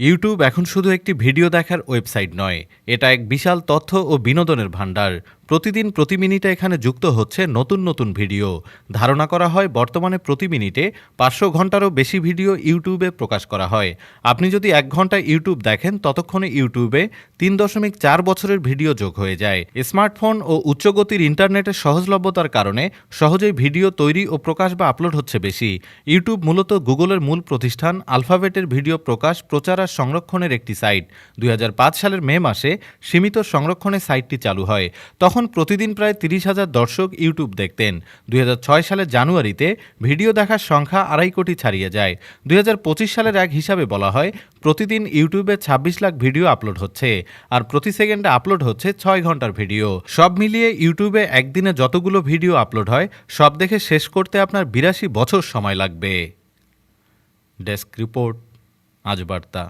YouTube এখন শুধু একটি ভিডিও দেখার ওয়েবসাইট নয়, এটা এক বিশাল তথ্য ও বিনোদনের ভাণ্ডার। প্রতিদিন প্রতি মিনিটে এখানে যুক্ত হচ্ছে নতুন নতুন ভিডিও। ধারণা করা হয় বর্তমানে প্রতি মিনিটে পাঁচশো ঘন্টারও বেশি ভিডিও ইউটিউবে প্রকাশ করা হয়। আপনি যদি এক ঘণ্টা ইউটিউব দেখেন, ততক্ষণে ইউটিউবে তিন দশমিক চার বছরের ভিডিও যোগ হয়ে যায়। স্মার্টফোন ও উচ্চগতির ইন্টারনেটের সহজলভ্যতার কারণে সহজেই ভিডিও তৈরি ও প্রকাশ বা আপলোড হচ্ছে বেশি। ইউটিউব মূলত গুগলের মূল প্রতিষ্ঠান, আলফাবেটের ভিডিও প্রকাশ, প্রচার আর সংরক্ষণের একটি সাইট। দুই হাজার পাঁচ সালের মে মাসে সীমিত সংরক্ষণে সাইটটি চালু হয়। তখন প্রতিদিন প্রায় তিরিশ হাজার দর্শক ইউটিউব দেখতেন। দুই সালের জানুয়ারিতে ভিডিও দেখার সংখ্যা আড়াই কোটি ছাড়িয়ে যায়। দুই সালের এক হিসাবে বলা হয়, প্রতিদিন ইউটিউবে ২৬ লাখ ভিডিও আপলোড হচ্ছে আর প্রতি সেকেন্ডে আপলোড হচ্ছে ছয় ঘণ্টার ভিডিও। সব মিলিয়ে ইউটিউবে একদিনে যতগুলো ভিডিও আপলোড হয়, সব দেখে শেষ করতে আপনার বিরাশি বছর সময় লাগবে। ডেস্ক রিপোর্ট, আজ বার্তা।